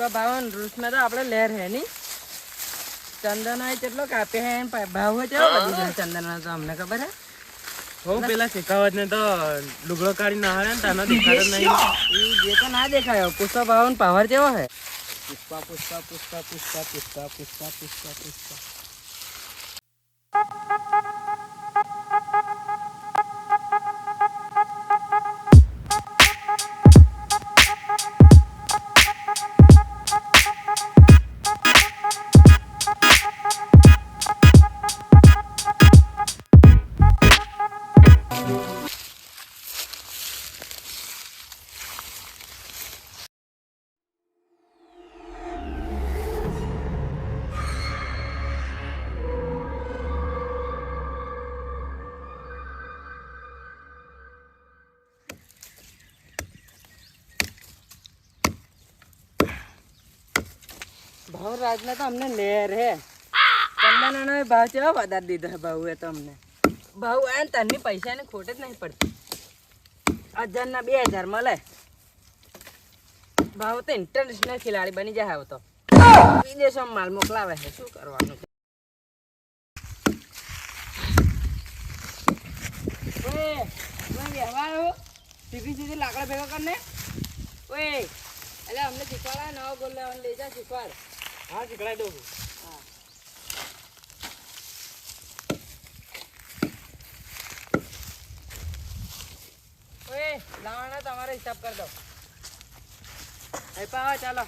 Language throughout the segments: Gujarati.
પુષ્પા ભાવન રૂસમાં તો આપણે લહેર હે ની. ચંદન આય કેટલો કાપે હે એમ ભાવ હોય કેવો વધી જાય ચંદન તો અમને ખબર હે. હું પેલા શેખાવત ને તો લુગડો કાઢી ના હારે ને તાનો દેખાડો નહીં. જે તો ના દેખાયો. પુષ્પા ભાવન પાવર કેવો હે. પુષ્પા પુષ્પા પુષ્પા પુષ્પા પુષ્પા પુષ્પા પુષ્પા પુષ્પા. ભાવ રાજના તો અમને લેર હે. ચંદનનો ભાવ કેવો વધારી દીધો હે ભાવ એ તો અમને? ભાવ આ તનની પૈસાની ખોટ જ નહીં પડતી. હજાર ના બે હજાર મળે. ભાવ તો ઇન્ટરનેશનલ ખેલાડી બની જાય હવે તો. માલ મોકલાવે છે. શું કરવાનું? સીધી સીધી લાકડા ભેગા કરને ઓય એટલે અમને શીખવાડા, નવો ગોલ લેવાનું, લઈ જા, શીખવાડ. હા શીખડાઈ દઉં? છું ઓએ લાવાના તમારે હિસાબ કરી દો. આપ્યા ચાલો.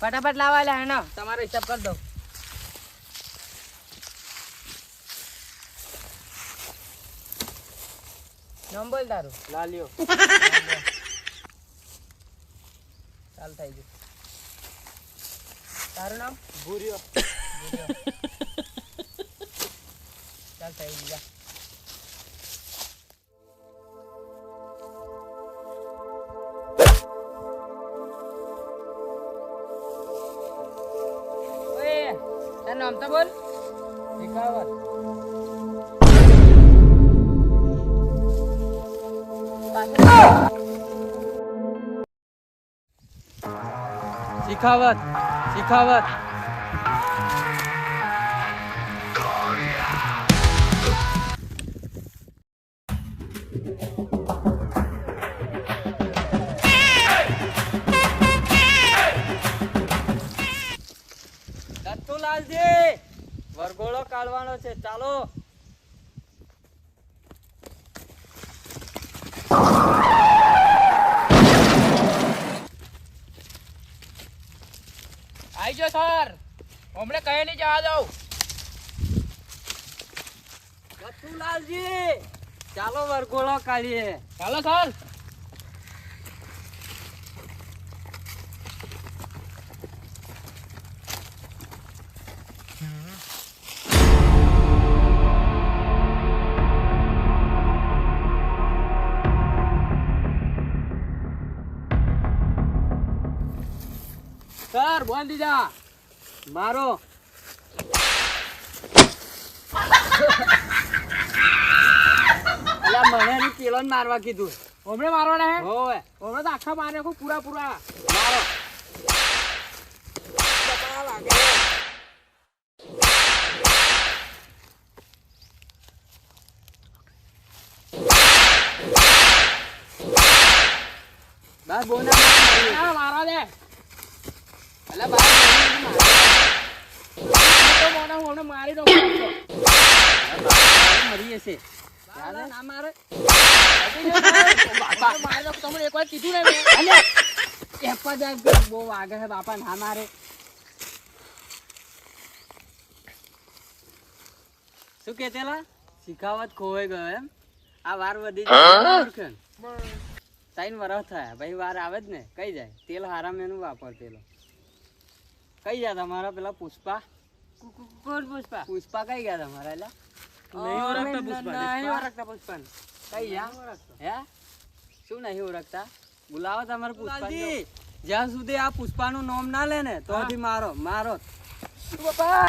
ફટાફટ લાવા લે હેનો તમારો હિસાબ કરી દો નામ બોલ તારું. લાલ્યો. ચાલ થઈ ગયું. તારું નામ? ભૂર્યો. ચાલ થઈ ગયા નામ તો બોલ. શીખાવત શીખાવત શીખાવત દત્તુલાલજી વરઘોડો કાઢવાનો છે. ચાલો આઈજો સર હમણે કહે નહીં જવા દઉં. દત્તુલાલજી ચાલો વરઘોડો કાઢીએ. ચાલો સર સર બોલ દીધા. મારો. મને એની પેલો મારવા કીધું. હમણે મારવાના હે? હોવે. હમણે તો આખા મારે આખું પૂરા પૂરા. મારો. બસ બોના મારા દે અલા બસ તો મોને હું હમણે મારી દઉં મરી જશે ના મારે મારી દઉં તમને એક કીધું ને મેં. એપા જાય બહુ વાગે છે બાપા ના મારે શું કેતેલા શીખાવત ખોવાઈ ગયો એમ? આ વાર વધી ત્રણ વરસ થયા. ભાઈ વાર આવે જ ને. કઈ જાય. તેલ હારા મેનું વાપર તેલો કઈ ગયા તમારા પેલા પુષ્પા? કોણ પુષ્પા? પુષ્પા કઈ ગયા તમારા એટલે? નહીં ઓળખતા પુષ્પા નહીં ઓળખતા પુષ્પા કઈ ગયા? હે? શું નહીં ઓળખતા? બોલાવો તમારે પુષ્પા જ્યાં સુધી આ પુષ્પાનું નામ ના લે ને તો મારો મારો. બાપા?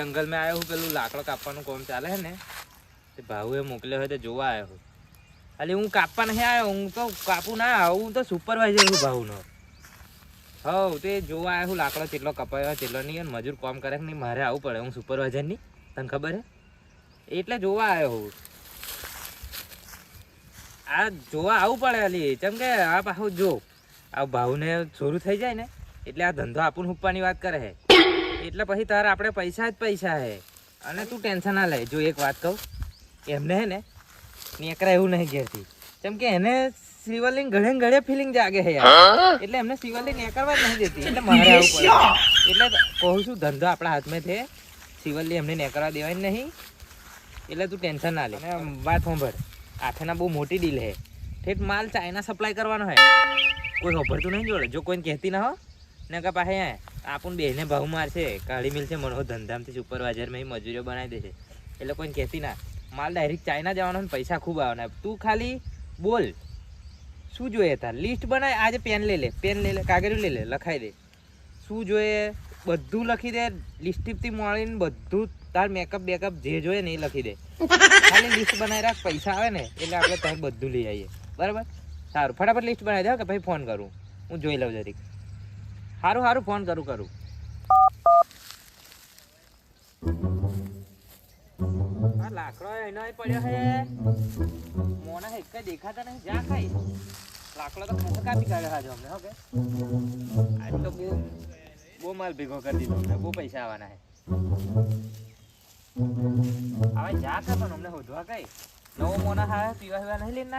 જંગલમાં આવ્યો હું, પેલું લાકડો કાપવાનું કોમ ચાલે છે ને, તે ભાઉએ મોકલ્યો હોય તો જોવા આવ્યો હું. ખાલી હું કાપવા નહીં આવ્યો હું તો કાપું ના આવું હું તો સુપરવાઇઝર છું ભાઉનો. હવ તે જોવા આવ્યો લાકડો કેટલો કપાયો કેટલો નહીં, અને મજૂર કામ કરે નહીં, મારે આવવું પડે, હું સુપરવાઇઝરની તને ખબર હે એટલે જોવા આવ્યો હું. આ જોવા આવવું પડે અલી, કેમ કે આ પાછું જો, આ ભાવને શરૂ થઈ જાય ને, એટલે આ ધંધો આપણને હુપ્પાની વાત કરે છે. એટલે પછી તારે આપણે પૈસા જ પૈસા હે. અને તું ટેન્શન ના લે. જો એક વાત કહું એમને હે ને નેકરા એવું નહીં ઘેરથી કેમ કે એને શિવલિંગ ઘડે ને ઘડે ફિલિંગ જાગે છે યાર. એટલે એમને શિવલિંગ નેકરવા જ નહીં દેતી. એટલે મારે આવું પડે. એટલે કહું છું ધંધો આપણા હાથમાં છે. શિવલિંગ એમને નેકરવા દેવાય નહીં. એટલે તું ટેન્શન ના લે. અને વાત સાંભળ. આથેના બહુ મોટી ડીલ હે. ઠેઠ માલ ચાઇના સપ્લાય કરવાનો હે. કોઈ સાંભળતું નહીં જોડે? જો કોઈને કહેતી ના હો. ને કે પાસે આપણ બેને ભાવ મારશે, કાળી મિલ છે મનો ધંધામથી સુપરવાઇઝરમાં મજૂરીઓ બનાવી દેશે. એટલે કોઈને કહેતી ના, માલ ડાયરેક્ટ ચાઇના જવાનો ને પૈસા ખૂબ આવવાના તું ખાલી બોલ, શું જોઈએ તાર? લિસ્ટ બનાય, આજે પેન લઈ લે પેન લઈ લે કાગળ લઈ લે, લખાઈ દે. શું જોઈએ? બધું લખી દે લિસ્ટિપથી મળીને બધું તાર મેકઅપ બેકઅપ જે જોઈએ ને એ લખી દે. ખાલી લિસ્ટ બનાવી રાખ, પૈસા આવે ને, એટલે આપણે તાર બધું લઈ આવીએ. બરાબર? સારું, ફટાફટ લિસ્ટ બનાવી દે કે ભાઈ ફોન કરું. હું જોઈ લઉં જરીક. સારું સારું ફોન કરું કરું. આ લાકડો એનો પડ્યો હે. મોના એક કઈ દેખાતા નહીં, જા ખાઈ. લાકડો તો હો આજ તો બહુ બહુ માલ ભેગો કરી દીધો અમને, બહુ પૈસા આવવાના હે. હવે જા કે પણ અમને હોધવા કઈ નવો મોના હા પીવા પીવા નહીં લઈને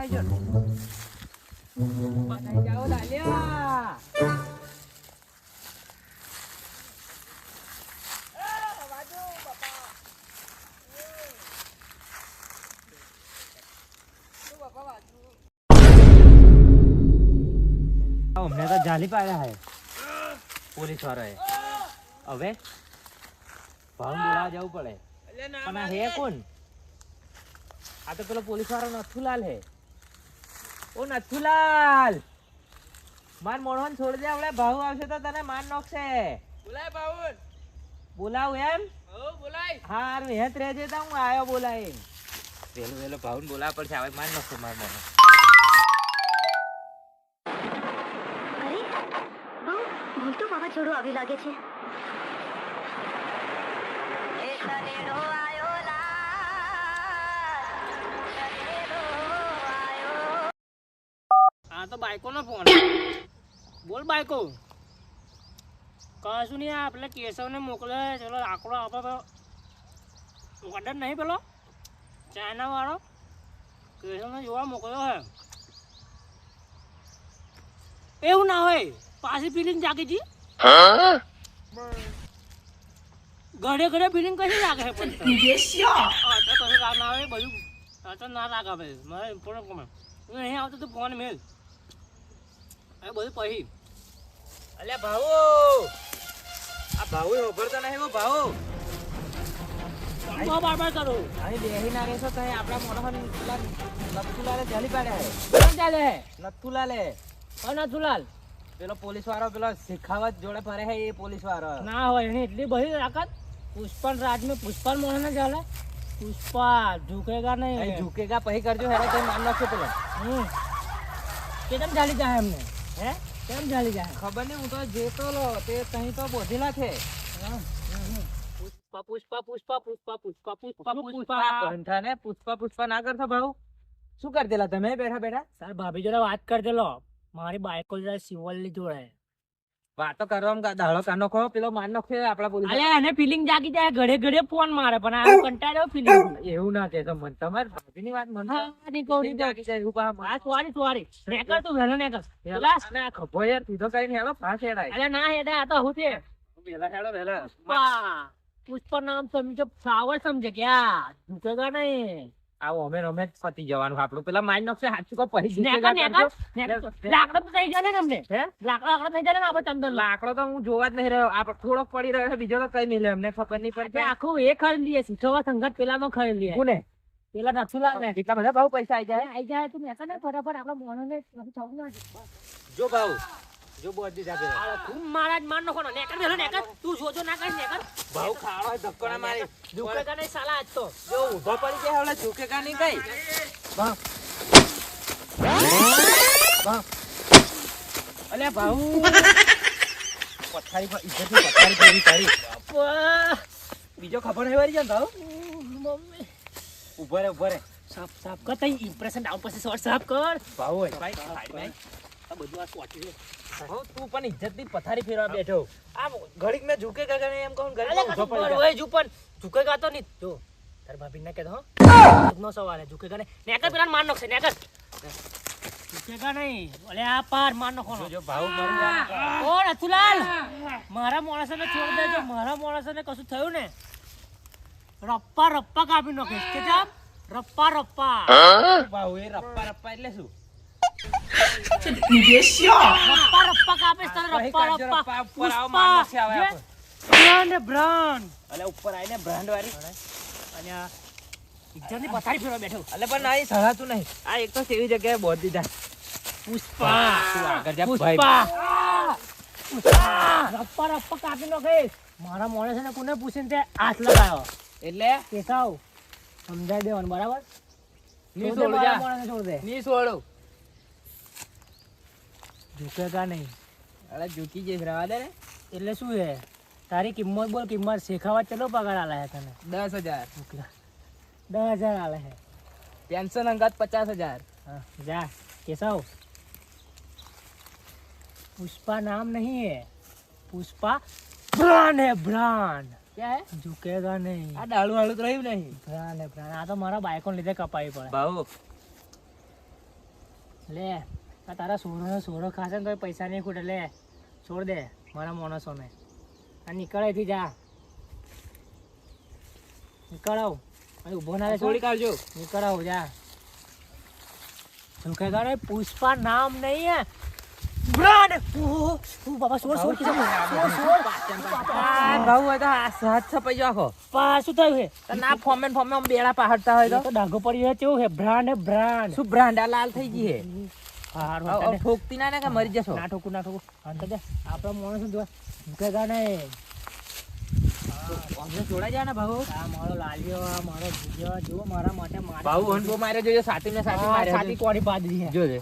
અમને તો જાલી પાડ્યા હે પોલીસ વાળાએ હવે ભાવ બોલાવા જવું પડે પણ આ હે કોણ આ તો પેલો પોલીસ વાળો નથુલાલ હે ઓ નથુલાલ માર મોણોન છોડી દે આપણે ભાવ આવશે તો તને માર નોખશે બોલાય ભાવન બોલાવ એમ હો બોલાય હારું હેત રહેજે તો હું આયો બોલાય પેલું પેલો ભાવન બોલાવા પડશે હવે માર નોખશે માર મોણો મોટું વાવાઝોડું આવી લાગે છે. આ તો બાઈકો નો ફોન બોલ બાઈકો. કશું નહીં, આ પેલા કેશવને મોકલે. ચલો આકડો આપો ઓર્ડર નહીં પેલો? ચાઇના વાળો? કેશવને જોવા મોકલ્યો હે. એવું ના હોય. પાછી ફિલિંગ જાગી જી. ઘડે ઘડે ફિલિંગ કશી લાગે છે પણ? હા તો કશું રાગ ના આવે બધું હા તો ના રાગ આવે. મારે ઇમ્પોર્ટન્ટ કમે. અહીં આવતો તો ફોન મેલ. એ બધું પછી. અલ્યા ભાવો આ ભાવો ઓભરતો નહીં હો ભાવો હું તો બાર બાર કરું? અહીં બેહી ના રહેશો તો આપણા મોઢા પેલા નથુલાલે જલી પાડ્યા હે કોણ ચાલે હે નથુલાલે. કોણ નથુલાલ? પેલો પોલીસ વાળો પેલો શેખાવત જોડે ફરે હે એ પોલીસ વાળો ના હોય એની એટલી બધી તાકાત પુષ્પન રાજ મેં પુષ્પન મોહન ચાલે પુષ્પા ઝુકેગા નહીં ઝુકેગા પછી કરજો હેરા તમે માન નાખજો પેલો હમ કેમ ચાલી જાય એમને હે કેમ ચાલી જાય ખબર નહીં હું તો જેતો લો તે તહીં તો બોધેલા છે પુષ્પા પુષ્પા પુષ્પા પુષ્પા પુષ્પા પુષ્પા પુષ્પા ઘંટા ને પુષ્પા પુષ્પા ના કરતા ભાવ શું કરી દેલા તમે બેઠા બેઠા સર ભાભી જોડે વાત કરી દેલો મારી બાઈકો સિવલ લીધો રહે વાતો કરવા દાડો કાનો ખો પેલો માન નાખે આપડા પોલીસ અલે એને ફિલિંગ જાગી જાય ઘડે ઘડે ફોન મારે પણ આ કંટાળ્યો ફિલિંગ એવું ના કહેતો મન. તમાર ભાભીની વાત મન હા ની કોડી જાગી જાય ઊભા આ સોરી સોરી રેકર તું વેલો નેકર પેલા અને ના ખભો યાર સીધો કરીને હેડો ફાસ હેડાય. અરે ના હેડા આ તો હું છે. વેલા હેડો વેલા પુષ્પા પુષ્પા નામ સમજો ફ્લાવર સમજે ક્યાં? ઝુકેગા નહીં આવો અમે રમે જ પતી જવાનું આપણું. પેલા માઇન્ડ નોખશે હાચું કો કરજો. લાકડો તો થઈ જાય ને અમને હે? લાકડો લાકડો થઈ જાય ને આપણે ચંદન લાકડો તો હું જોવા જ નહીં રહ્યો. આ થોડોક પડી રહ્યો છે બીજો તો કઈ નહીં લે અમને ખબર નહીં પડતી આખું એ ખરી લઈએ સીધો સંગત પેલામાં ખરી લઈએ કોને? પેલા નથી લાવે કેટલા બધા ભાવ પૈસા આવી જાય. આઈ જાય તું ને ફટાફટ આપણા મોનો ને જો ભાવ. જો બોધી જાગે આ તું મારા જ માર નાખવાનો નેકર બેલો નેકર. તું જોજો ના કરી નેકર. ભાવ ખાડો હોય ધક્કો ના મારે. ઝુકે સાલા આજ તો. જો ઊભો પડી ગયા હવે ઝૂકે કા નહીં કઈ? ભાવ. અલ્યા ભાવ. પથારી પર ઇજ્જત પથારી પર તારી બીજો ખબર હે વારી જાન ભાવ? મમ્મી. ઊભો રે ઊભો રે. સાફ સાફ કર. તઈ ઇમ્પ્રેશન ડાઉન પછી શોર્ટ સાફ કર. ભાવ હોય. ભાઈ ખાડી ભાઈ. આ બધું આ હો તું પણ ઇજ્જતથી પથારી ફેરવા બેઠો. આમ ઘડીક મેં ઝૂકે કા ને એમ કહું ઘડીક ઝૂકે. હોય પણ ઝુકે ગાતો નહીં. જો તાર ભાભી ને કહેતો હો. નો સવાલ ઝૂકે ગાને. નેકર પેલા માર નોખશે નેકર. ઝુકે ગા નહીં. ઓલે આ પાર માર નાખો. જો ભાવ મરી જાય ઓ રતુલાલ. મારા માણસને છોડ દેજો. મારા માણસને કશું થયું ને. રપ્પા રપ્પા કાપી નોખે. કે જામ? રપ્પા રપ્પા. ભાવ એ રપ્પા રપ્પા એટલે શું? હવે જે આપણે. બ્રાન્ડ બ્રાન્ડ અલે ઉપર આવીને બ્રાન્ડ વાળી અને આ ઇજ્જતની પથારી ફેરવા બેઠો અલે પણ નહીં સળાતું નહીં આ એક તો સેવી જગ્યાએ બોધ દીધા પુષ્પા તું આગળ જા ભાઈ પુષ્પા રપ્પા રપ્પા કાપી નાખીશ મારા માણસ ને કોને પૂછીને તે હાથ લગાયો એટલે? કેસાવ સમજાઈ દેવાનું બરાબરની છોડ દે ની છોડું ઝૂકેગા નહીં અરે ઝૂકી જઈશ રવા દે ને એટલે શું છે તારી કિંમત બોલ કિંમત શેખાવા ચલો પગાર આલે છે તને દસ હજાર દસ હજાર આલે છે પેન્શન અંગાત પચાસ હજાર હા, જા કેશવ पुष्पा नाम नहीं है पुष्पा ब्रांड है ब्रांड ક્યાં હે झुकेगा नहीं આ ડાળું હાળું તો રહ્યું નહીં ब्रांड है ब्रांड આ તો મારા બાઈકો લીધે કપાવી પડે ભાવ લે આ તારા સોરોનો સોરો ખાશે ને તો પૈસા નહીં ખૂટે લે. છોડ દે મારા માણસોને આ નીકળ અહીંથી જા. નીકળ અહીં ઊભો ના છોડી. કાઢજો નીકળ જા. શું કહે કરે પુષ્પા નામ નહીં હે. બ્રાન્ડ! ઓ બાબા થયું છે ના ફોમેન ફોમે બેડા પાડતા હોય તો. ડાઘો પડ્યો છે કેવું બ્રાન્ડ બ્રાન્ડ. શું બ્રાન્ડ લાલ થઈ ગઈ છે ઠોકતી ના કે મરી જશો. ના ઠોકું ના ઠોકું. અંત દે આપણો માણસ જો ઝુકેગા ગા જાય ને ભાવ આ મારો લાલિયો આ મારો ભૂજો જુઓ મારા માટે મારે હંડો માર્યો જોજો સાતી ને સાતી આ માર્યો કોડી પાડી જોજે.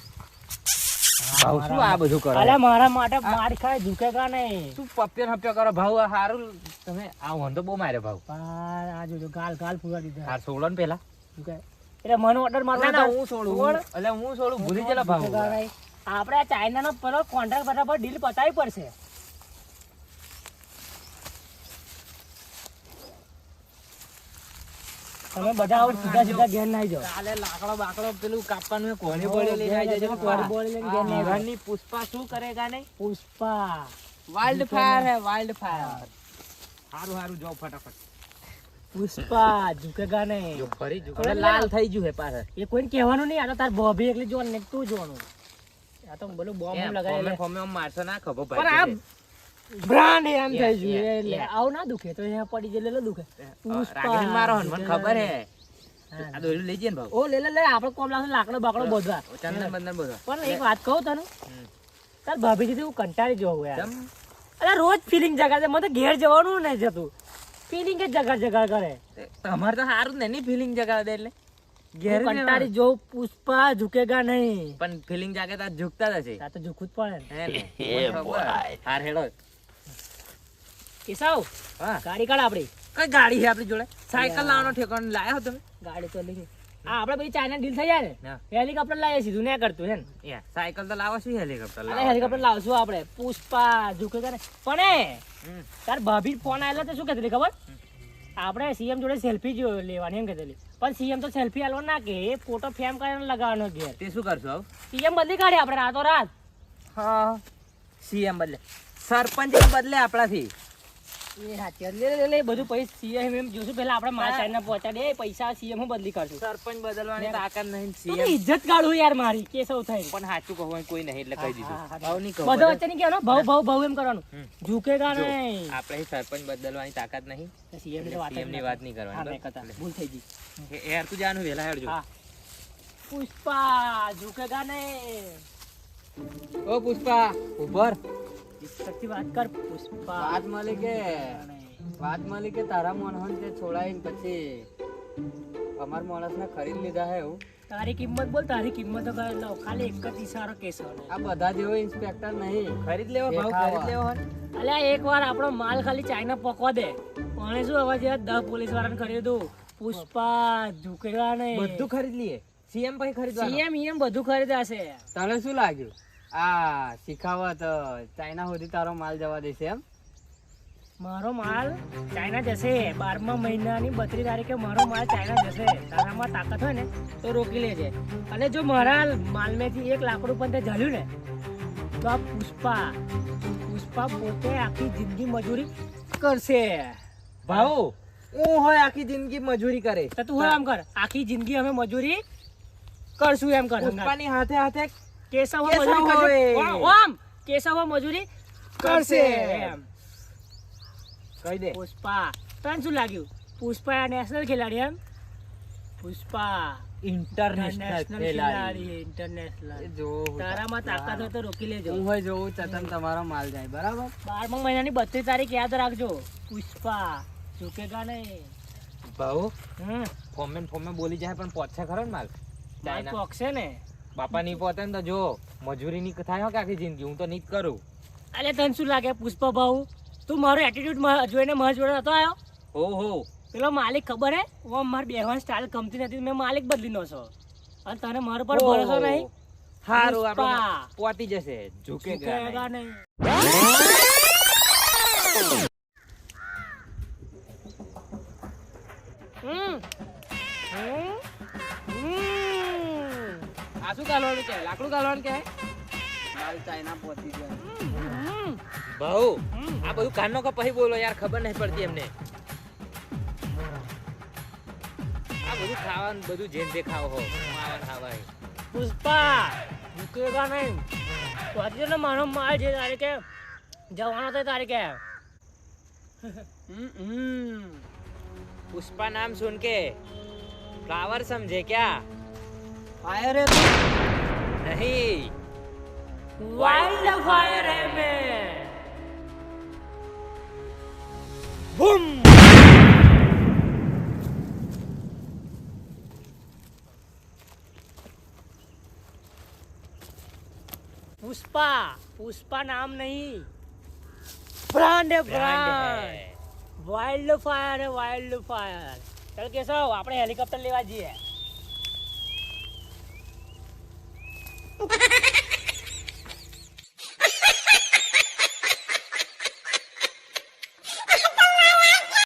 ભાવ શું આ બધું કરો? અલે મારા માટે માર ખાય ઝુકેગા નહીં. શું પપ્યો હપ્યો કરો ભાવ હારું તમે આ વંધો બહુ માર્યો ભાવ આ જોજો ગાલ ગાલ દીધા. હાર સોળો ને પેલા ઝુકે એટલે મને ઓર્ડર મારવા ના હું છોડું એટલે હું છોડું ભૂલી જલા ભાવ. આપણે આ ચાઇનાનો પેલો કોન્ટ્રાક્ટ ફટાફટ ડીલ પતાવી પડશે. તમે બધા આવું સીધા સીધા ઘેર નાઈ જાઓ. કાલે લાકડો બાકડો પેલું કાપવાનું કોણી બોળી લઈને આવી જજો કોળી બોળી લઈને ઘેર નાઈ ઘરની પુષ્પા શું કરેગા નહીં? પુષ્પા. વાઇલ્ડ ફાયર હે વાઇલ્ડ ફાયર સારું સારું જાઓ ફટાફટ. પુષ્પા ઝુકેગા નહીં જો. ફરી ઝુકે લાલ થઈ ગયું હે પાછળ. એ કોઈને કહેવાનું નહીં આ તો તાર બોભી એકલી જોવાનું ને તું જોવાનું. આ તો બોલું બોમ્બ લગાવી ફોમે ફોમે આમ મારશો ના ખબર પણ આ બ્રાન્ડ એમ થઈ ગયું એટલે આવ ના દુખે તો અહીંયા પડી જાય એટલે દુખે. પુષ્પા મારો હન મને ખબર હે. આ દોરી લઈ જઈએ ને ભાઈ ઓ લે લે લે આપણે કોમ લાગશે લાકડો બાકડો બધવા. ચંદન બંદન બધો પણ એક વાત કહું તને. તાર ભાભીજી હું કંટાળી જવું યાર. અરે રોજ ફિલિંગ જગાડે મને તો ઘેર જવાનું નહીં જતું. ફિલિંગ જ જગાડ જગાડ કરે. તમારે તો સારું ને નહીં ફિલિંગ જગાડે દે એટલે? ઘેર કંટાળી જોઉં પુષ્પા ઝુકેગા નહીં. પણ ફિલિંગ જાગે તો ઝુકતા જ છે આ તો ઝુકવું જ પડે ને. હે ને? હાર હેડો. કેસાવ હા. ગાડી કાઢ આપડી. કઈ ગાડી છે આપણી જોડે? સાયકલ લાવવાનો ઠેકાણ લાયા તમે? ગાડી તો લઈ આ આપણે પછી ચાઇના ડીલ થઈ જાય ને. હેલિકોપ્ટર લાવીએ સીધું ને કરતું છે ને સાયકલ તો લાવશું હેલિકોપ્ટર અરે હેલિકોપ્ટર લાવશું આપણે. પુષ્પા ઝુકે કરે. પણ તાર ભાભી ફોન આવેલો તો શું કહેતી ખબર? આપણે સીએમ જોડે સેલ્ફી જો લેવાની એમ કહેતી પણ સીએમ તો સેલ્ફી આલવા ના કે ફોટો ફેમ કરીને લગાવવાનો ઘેર. તે શું કરશો હવે સીએમ બદલી કાઢે આપણે રાતો રાત હા સીએમ બદલે. સરપંચ બદલે આપણાથી. એ હાચી લે લે, લે લે બધું પૈસા સીએમ એમ જોશું. પેલા આપણે માલ ચાઇના પહોંચાડીએ પૈસા સીએમ બદલી કાઢશું સરપંચ બદલવાની તાકાત નહીં સીએમ ઇજ્જત કાઢું યાર મારી કેસવ થઈ પણ સાચું કહું કોઈ નહીં એટલે કહી દીધું. હા, હા, ભાવ નહીં કહું બધો વચ્ચે નહીં કહેવાનો. ભાવ ભાવ ભાવ એમ કરવાનું. ઝુકેગા નહીં? આપણે સરપંચ બદલવાની તાકાત નહીં. સીએમની વાતની વાત નહીં કરવાની. ભૂલ થઈ ગઈ. એ- એ યાર તું જાનું વેલા હેડજો પુષ્પા ઝુકેગા નહીં? ઓ પુષ્પા ઉભર. ઇજ્જતથી વાત કર પુષ્પા. વાત મળી કે વાત મળી કે તારા મોહન તે છોડાઈને પછી અમાર માણસને ખરીદ લીધા હે એવું. તારી કિંમત બોલ તારી કિંમત લો ખાલી એક જ ઈશારો કેસો આ બધા જેવો ઇન્સ્પેક્ટર નહીં. ખરીદ લેવો ભાવ ખરીદ લેવો અલ્યા એક વાર આપણો માલ ખાલી ચાઇના પકવા દે. પણ શું હવે જે દસ પોલીસ વાળાને હતું પુષ્પા ઝુકેલા ને બધું ખરીદ લઈએ સીએમ પછી ખરીદવા સીએમ ઈએમ બધું ખરીદાશે તને શું લાગ્યું? આ શીખાવત ચાઇના સુધી તારો માલ જવા દેશે એમ? મારો માલ ચાઇના જશે. બારમા મહિનાની બત્રીસ તારીખે મારો માલ ચાઇના જશે. તારામાં તાકાત હોય ને તો રોકી લેજે. અને જો મારા માલમેથી એક લાકડું પણ તે જલ્યું ને તો આ પુષ્પા પુષ્પા પોતે આખી જિંદગી મજૂરી કરશે. ભાવ હું હોય આખી જિંદગી મજૂરી કરે. તો તું હોય આમ કર. આખી જિંદગી અમે મજૂરી કરશું એમ કર. પુષ્પાની હાથે હાથે કેશવ મજૂરી કરશે ઓમ, કેશવ મજૂરી કરશે. કહી દે. પુષ્પા. તને શું લાગ્યું? પુષ્પા નેશનલ ખેલાડી એમ? પુષ્પા. ઇન્ટરનેશનલ ખેલાડી. ઇન્ટરનેશનલ. જો તારામાં તાકાત હોય તો રોકી લેજો. હું હોય જોઉં ચતન તમારો માલ જાય. બરાબર? બારમા મહિનાની બત્રીસ તારીખ યાદ રાખજો. પુષ્પા. ઝુકેગા નહીં. ભાવ હમ. ફોમે ફોમે બોલી જાય પણ પોચે ખરો ને માલ? ચાઇના. ને. બાપા નહીં પહોંચે ને તો જો મજૂરી ની થાય કે આખી જિંદગી? હું તો નહીં જ કરું. અરે તને શું લાગે પુષ્પ ભાઉ? તું મારો એટીટ્યુડ જોઈને મારા જોડે નતો આવ્યો? હો હો. પેલો માલિક ખબર હે? હું મારી બેહવાની સ્ટાઇલ ગમતી નથી. મેં માલિક બદલી નો છો. અને તને મારા પર ભરોસો નહીં? હારું આપણે પહોંચી જશે. ઝૂકે નહીં. હમ. આ શું ગાલવાનું કે કે? માલ ચાઇના પહોંચી ગયા. પુષ્પા જવાનો પુષ્પા નામ સુન કે ફ્લાવર સમજે ક્યાં? समझे क्या ફાયર હે તો नहीं વાઇલ્ડ ફાયર હે મેં बूम पुष्पा पुष्पा नाम नहीं ब्रांड है ब्रांड ब्रांड है વાઇલ્ડ ફાયર હે વાઇલ્ડ ફાયર ચાલ કેશવ આપણે હેલિકોપ્ટર લેવા જઈએ